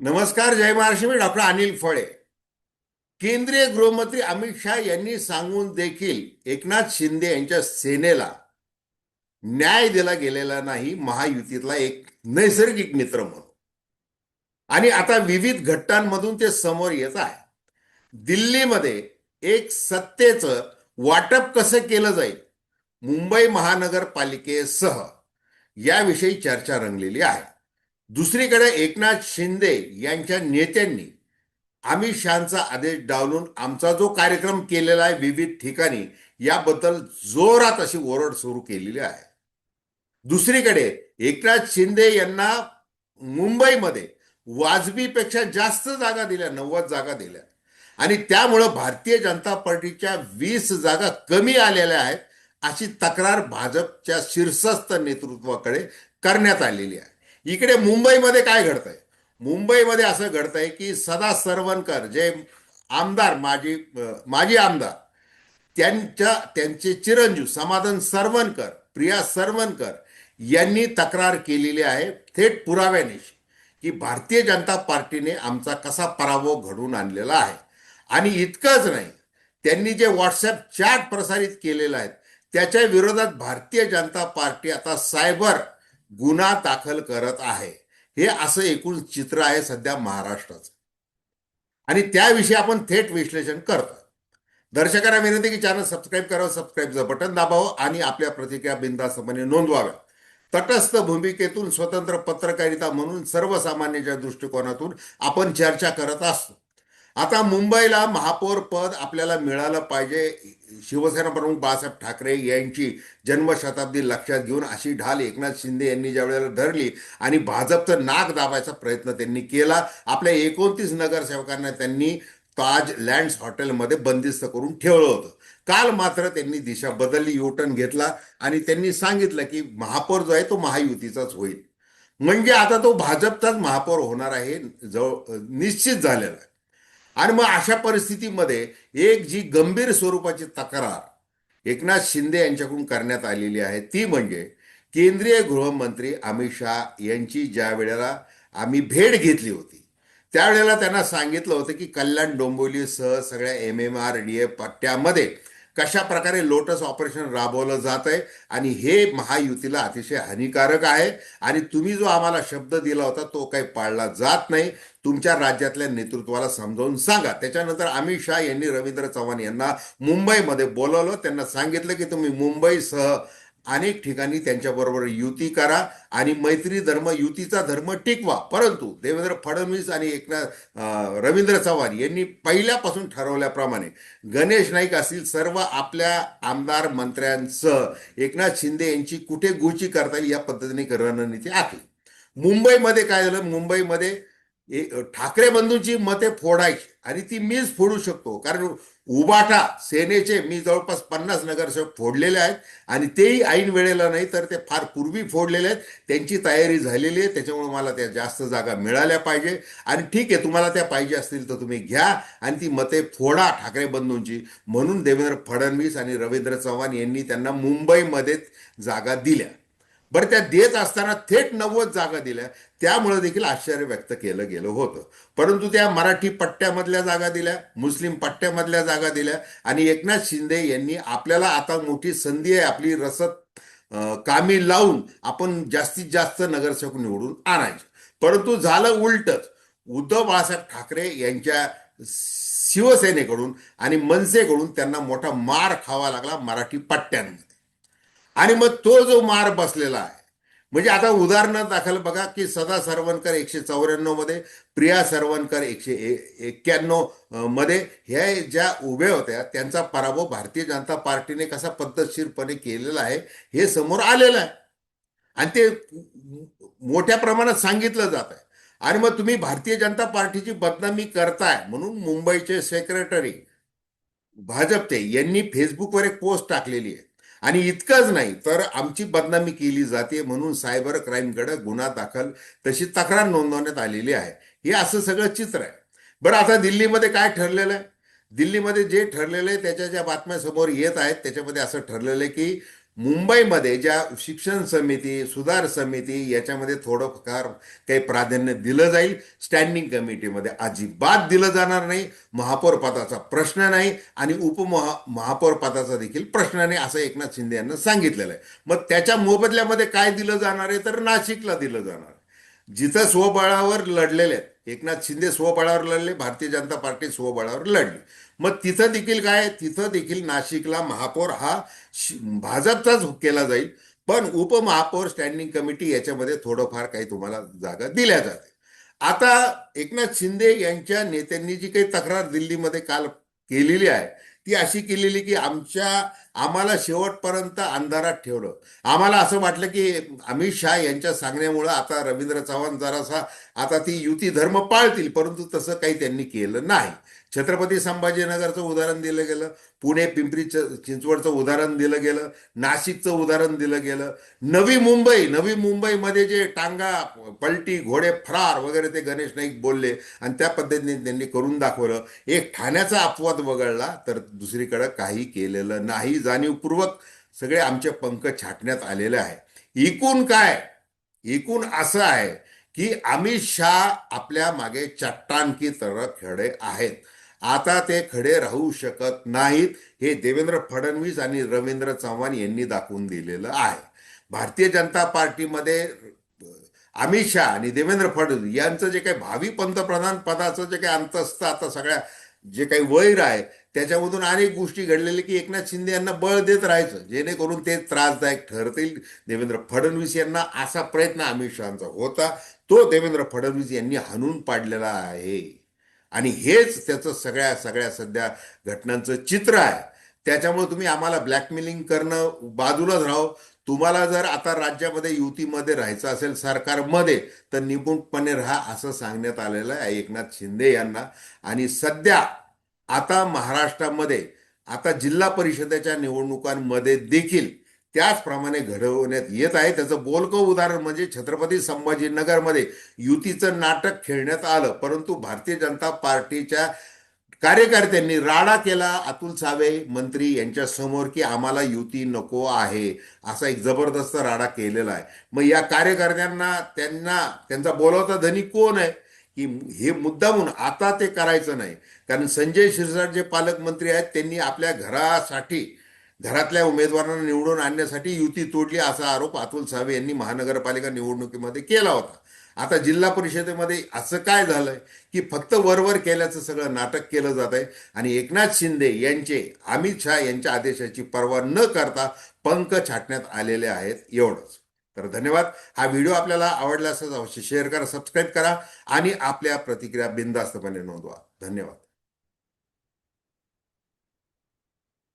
नमस्कार जय महाराष्ट्र मी डॉक्टर अनिल फळे. केंद्रीय गृहमंत्री अमित शहा यांनी सांगून देखील एकनाथ शिंदे यांच्या सेनेला न्याय दिला गेलेला नाही महायुतीतला एक नैसर्गिक मित्र म्हणून. आणि आता विविध घटनांमधून ते समोर येत आहे दिल्लीमध्ये एक सत्तेचं वाटप कसं केलं जाईल? मुंबई महानगरपालिकेसह याविषयी चर्चा रंगलेली आहे. दुसरीकडे एकनाथ शिंदे यांच्या नेत्यांनी अमित शहाचा आदेश डावलून आमचा जो कार्यक्रम केलेला आहे विविध ठिकाणी याबद्दल जोरात अशी ओरड सुरू केलेली आहे. दुसरीकडे एकनाथ शिंदे यांना मुंबईमध्ये वाजबीपेक्षा जास्त जागा दिल्या नव्वद जागा दिल्या. आणि त्यामुळं भारतीय जनता पार्टीच्या वीस जागा कमी आलेल्या आहेत अशी तक्रार भाजपच्या शीर्षस्थ नेतृत्वाकडे करण्यात आलेली आहे. इकडे मुंबईमध्ये काय घडतंय? मुंबईमध्ये असं घडतंय की सदा सरवणकर जे आमदार माजी माजी आमदार त्यांच्या त्यांचे चिरंजीव समाधान सरवणकर प्रिया सरवणकर यांनी तक्रार केलेली आहे थेट पुराव्यानिशी की भारतीय जनता पार्टीने आमचा कसा पराभव घडवून आणलेला आहे. आणि इतकंच नाही त्यांनी जे व्हॉट्सअप चॅट प्रसारित केलेलं आहे त्याच्या विरोधात भारतीय जनता पार्टी आता सायबर गुन्हा दाखल करत आहे. हे असं एकूण चित्र आहे सध्या महाराष्ट्राचं. आणि त्याविषयी आपण थेट विश्लेषण करतो दर्शकांना विनंती की चॅनल सबस्क्राईब करावं सबस्क्राईबचं बटन दाबावं आणि आपल्या प्रतिक्रिया बिंदास्तपणे नोंदवाव्या तटस्थ भूमिकेतून स्वतंत्र पत्रकारिता म्हणून सर्वसामान्याच्या दृष्टिकोनातून आपण चर्चा करत असतो. आता मुंबईला महापौर पद आपल्याला मिळालं पाहिजे. शिवसेना प्रमुख बाळासाहेब ठाकरे यांची जन्मशताब्दी लक्षात घेऊन अशी ढाल एकनाथ शिंदे यांनी ज्या वेळेला धरली आणि भाजपचं नाक दाबायचा प्रयत्न त्यांनी केला आपल्या एकोणतीस नगरसेवकांना त्यांनी ताज लँड्स हॉटेलमध्ये बंदिस्त करून ठेवलं होतं. काल मात्र त्यांनी दिशा बदलली युटर्न घेतला आणि त्यांनी सांगितलं की महापौर जो आहे तो महायुतीचाच होईल. म्हणजे आता तो भाजपचाच महापौर होणार आहे जवळ निश्चित झालेला आहे. आणि मग अशा परिस्थितीमध्ये एक जी गंभीर स्वरूपाची तक्रार एकनाथ शिंदे यांच्याकडून करण्यात आलेली आहे ती म्हणजे केंद्रीय गृहमंत्री अमित शहा यांची ज्या वेळेला आम्ही भेट घेतली होती त्यावेळेला त्यांना सांगितलं होतं की कल्याण डोंबिवलीसह सगळ्या M M R D A पट्ट्यामध्ये कशा प्रकारे लोटस ऑपरेशन राबवलं जात आहे आणि हे महायुतीला अतिशय हानिकारक आहे. आणि तुम्ही जो आम्हाला शब्द दिला होता तो काही पाळला जात नाही. तुमच्या राज्यातल्या नेतृत्वाला समजावून सांगा. त्याच्यानंतर अमित शहा यांनी रवींद्र चव्हाण यांना मुंबईमध्ये बोलवलं. त्यांना सांगितलं की तुम्ही मुंबईसह अनेक ठिकाणी त्यांच्याबरोबर युती करा आणि मैत्री धर्म युतीचा धर्म टिकवा. परंतु देवेंद्र फडणवीस आणि एकनाथ रवींद्र चव्हाण यांनी पहिल्यापासून ठरवल्याप्रमाणे गणेश नाईक असतील सर्व आपल्या आमदार मंत्र्यांसह एकनाथ शिंदे यांची कुठे गुची करता येईल या पद्धतीने रणनीती आखली. मुंबईमध्ये काय झालं? मुंबईमध्ये ठाकरे बंधूंची मते फोडायची आणि ती मीच फोडू शकतो. कारण उबाटा सेनेचे मी जवळपास पन्नास नगरसेवक फोडलेले आहेत आणि तेही ऐन वेळेला नाही तर ते फार पूर्वी फोडलेले आहेत. त्यांची तयारी झालेली आहे. त्याच्यामुळे मला त्या जास्त जागा मिळाल्या पाहिजे. आणि ठीक आहे तुम्हाला त्या पाहिजे असतील तर तुम्ही घ्या आणि ती मते फोडा ठाकरे बंधूंची. म्हणून देवेंद्र फडणवीस आणि रवींद्र चव्हाण यांनी त्यांना मुंबईमध्ये जागा दिल्या. बरं त्या देत असताना थेट नव्वद जागा दिल्या. त्यामुळे देखील आश्चर्य व्यक्त केलं गेलं होतं. परंतु त्या मराठी पट्ट्यामधल्या जागा दिल्या मुस्लिम पट्ट्यामधल्या जागा दिल्या आणि एकनाथ शिंदे यांनी आपल्याला आता मोठी संधी आहे आपली रसद कामी लावून आपण जास्तीत जास्त नगरसेवक निवडून आणायचे. परंतु झालं उलटच. उद्धव बाळासाहेब ठाकरे यांच्या शिवसेनेकडून आणि मनसेकडून त्यांना मोठा मार खावा लागला मराठी पट्ट्यांमध्ये. आणि मग तो जो मार बसलेला आहे. म्हणजे आता उदाहरणार्थ दाखल बघा की सदा सरवणकर एकशे चौऱ्याण्णवमध्ये प्रिया सरवणकर एकशे एक्क्याण्णवमध्ये ह्या ज्या उभ्या होत्या त्यांचा पराभव भारतीय जनता पार्टीने कसा पद्धतशीरपणे केलेला आहे हे समोर आलेलं आहे. आणि ते मोठ्या प्रमाणात सांगितलं जात आहे. आणि मग तुम्ही भारतीय जनता पार्टीची बदनामी करताय म्हणून मुंबईचे सेक्रेटरी भाजपचे यांनी फेसबुकवर एक पोस्ट टाकलेली आहे. आणि इतकंच नाही तर आमची बदनामी केली जाते म्हणून सायबर क्राईमकडे गुन्हा दाखल तशी तक्रार नोंदवण्यात आलेली आहे. हे असं सगळं चित्र आहे. बरं आता दिल्लीमध्ये काय ठरलेलं आहे? दिल्लीमध्ये जे ठरलेलं आहे त्याच्या ज्या बातम्या समोर येत आहेत त्याच्यामध्ये असं ठरलेलं आहे की मुंबईमध्ये ज्या शिक्षण समिती सुधार समिती याच्यामध्ये थोडंफार काही प्राधान्य दिलं जाईल. स्टँडिंग कमिटीमध्ये अजिबात दिलं जाणार नाही. महापौर पदाचा प्रश्न नाही आणि उपमहा महापौर पदाचा देखील प्रश्न नाही असं एकनाथ शिंदे यांना सांगितलेलं आहे. मग त्याच्या मोबदल्यामध्ये काय दिलं जाणार आहे? तर नाशिकला दिलं जाणार जिथं स्वबळावर लढलेले आहेत एकनाथ शिंदे स्वबळावर लढले भारतीय जनता पार्टी स्वबळावर लढली. मग तिथं देखील काय तिथं देखील नाशिकला महापौर हा भाजपचाच केला जाईल. पण उपमहापौर स्टँडिंग कमिटी याच्यामध्ये थोडंफार काही तुम्हाला जागा दिल्या जाते. आता एकनाथ शिंदे यांच्या नेत्यांनी जी काही तक्रार दिल्लीमध्ये काल केलेली आहे ती अशी केलेली की आमच्या आम्हाला शेवटपर्यंत अंधारात ठेवलं. आम्हाला असं वाटलं की अमित शाह यांच्या सांगण्यामुळं आता रवींद्र चव्हाण जरासा आता ती युती धर्म पाळतील परंतु तसं काही त्यांनी केलं नाही. छत्रपती संभाजीनगरचं उदाहरण दिलं गेलं पुणे पिंपरी चिंचवडचं उदाहरण दिलं गेलं नाशिकचं उदाहरण दिलं गेलं नवी मुंबई नवी मुंबईमध्ये जे टांगा पलटी घोडे फरार वगैरे ते गणेश नाईक बोलले आणि त्या पद्धतीने त्यांनी करून दाखवलं. एक ठाण्याचा अपवाद वगळला तर दुसरीकडं काही केलेलं नाही. जाणीवपूर्वक सगळे आमचे पंख छाटण्यात आलेले आहे. एकूण काय? एकूण असं आहे की अमित शहा आपल्या मागे चट्टानकी तर खेडे आहेत. आता ते खडे राहू शकत नाहीत हे देवेंद्र फडणवीस आणि रवींद्र चव्हाण यांनी दाखवून दिलेलं आहे. भारतीय जनता पार्टीमध्ये अमित शहा आणि देवेंद्र फडणवीस यांचं जे काही भावी पंतप्रधान पदाचं जे काही अंतस्थ आता सगळ्या जे काही वैर आहे त्याच्यामधून अनेक गोष्टी घडलेल्या की एकनाथ शिंदे यांना बळ देत राहायचं जेणेकरून ते त्रासदायक ठरतील. देवेंद्र फडणवीस यांना असा प्रयत्न अमित शहाचा होता तो देवेंद्र फडणवीस यांनी हाणून पाडलेला आहे. आणि हेच त्याचं सगळ्या सगळ्या सध्या घटनांचं चित्र आहे. त्याच्यामुळे तुम्ही आम्हाला ब्लॅकमेलिंग करणं बाजूलाच राहो. तुम्हाला जर आता राज्यामध्ये युतीमध्ये राहायचं असेल सरकारमध्ये तर निपुणपणे राहा असं सांगण्यात आलेलं आहे एकनाथ शिंदे यांना. आणि सध्या आता महाराष्ट्रामध्ये आता जिल्हा परिषदेच्या निवडणुकांमध्ये देखील त्याचप्रमाणे घडवण्यात येत आहे. त्याचं बोलकं उदाहरण म्हणजे छत्रपती संभाजीनगरमध्ये युतीचं नाटक खेळण्यात आलं. परंतु भारतीय जनता पार्टीच्या कार्यकर्त्यांनी राडा केला. अतुल सावे मंत्री यांच्या समोर की आम्हाला युती नको आहे. असा एक जबरदस्त राडा केलेला आहे. मग या कार्यकर्त्यांना त्यांना त्यांचा बोलावता धनी कोण आहे? की हे मुद्दा म्हणून आता ते करायचं नाही. कारण संजय शिरसाट जे पालकमंत्री आहेत त्यांनी आपल्या घरासाठी घरातल्या उमेदवारांना निवडून आणण्यासाठी युती तोडली असा आरोप अतुल सावे यांनी महानगरपालिका निवडणुकीमध्ये केला होता. आता जिल्हा परिषदेमध्ये असं काय झालंय की फक्त वरवर केल्याचं सगळं नाटक केलं जात आहे आणि एकनाथ शिंदे यांचे अमित शहा यांच्या आदेशाची पर्वा न करता पंख छाटण्यात आलेले आहेत एवढंच. तर धन्यवाद. हा व्हिडिओ आपल्याला आवडला असेल अवश्य शेअर करा सबस्क्राईब करा आणि आपल्या प्रतिक्रिया बिंदास्तपणे नोंदवा. धन्यवाद.